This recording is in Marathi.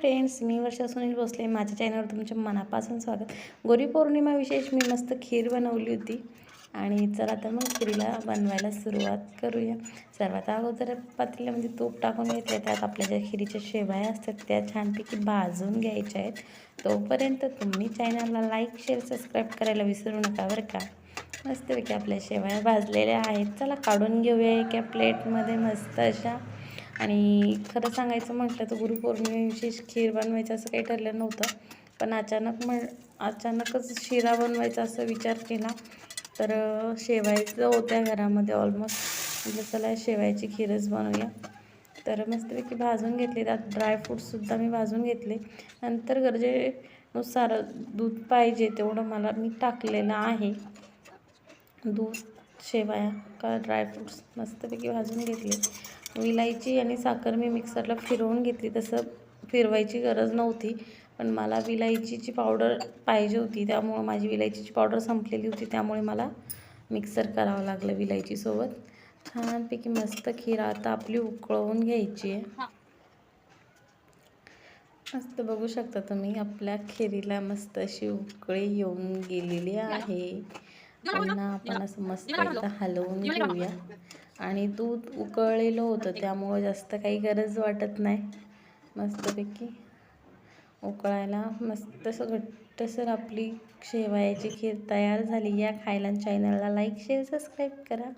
फ्रेंड्स मी वर्षा सुनील भोसले माझ्या चॅनलवर तुमच्या मनापासून स्वागत. गुरुपौर्णिमा पौर्णिमा विशेष मी मस्त खीर बनवली होती. आणि चला तर मग खिरीला बनवायला सुरुवात करूया. सर्वात अगोदर पातेल्यामध्ये तूप टाकून घेतले त्यात आपल्या ज्या खिरीच्या शेवाया असतात त्या छानपैकी भाजून घ्यायच्या आहेत. तोपर्यंत तुम्ही चॅनलला लाईक शेअर सबस्क्राईब करायला विसरू नका बरं का? मस्तपैकी आपल्या शेवाया भाजलेल्या आहेत. चला काढून घेऊया एका प्लेटमध्ये मस्त अशा. आणि खरं सांगायचं म्हटलं तर गुरुपौर्णिमेविषयी खीर बनवायचं असं काही ठरलं नव्हतं. पण अचानक म्हण अचानकच शिरा बनवायचा असं विचार केला. तर शेवायचं होत्या घरामध्ये ऑलमोस्ट म्हणजे चला शेवायची खीरच बनवूया. तर मस्तपैकी भाजून घेतले. त्यात ड्रायफ्रूटसुद्धा मी भाजून घेतले. नंतर गरजेनुसार दूध पाहिजे तेवढं मला मी टाकलेलं आहे. दूध शेवाया का ड्रायफ्रूट्स मस्तपैकी भाजून घेतले. विलायची आणि साखर मी मिक्सरला फिरवून घेतली. तसं फिरवायची गरज नव्हती पण मला विलायचीची पावडर पाहिजे होती. त्यामुळं माझी विलायचीची पावडर संपलेली होती. त्यामुळे मला मिक्सर करावं लागलं विलायचीसोबत छानपैकी मस्त खीर आता आपली उकळवून घ्यायची आहे. मस्त बघू शकता तुम्ही आपल्या खिरीला मस्त अशी उकळी येऊन गेलेली आहे. पुन्हा आपण असं मस्त एकदा हलवून घेऊया. आणि दूध उकळलेलं होतं त्यामुळं जास्त काही गरज वाटत नाही. मस्तपैकी उकळायला मस्त असं घट्टसर आपली शेवायाची खीर तयार झाली. या खायला चॅनलला लाईक शेअर सबस्क्राईब करा.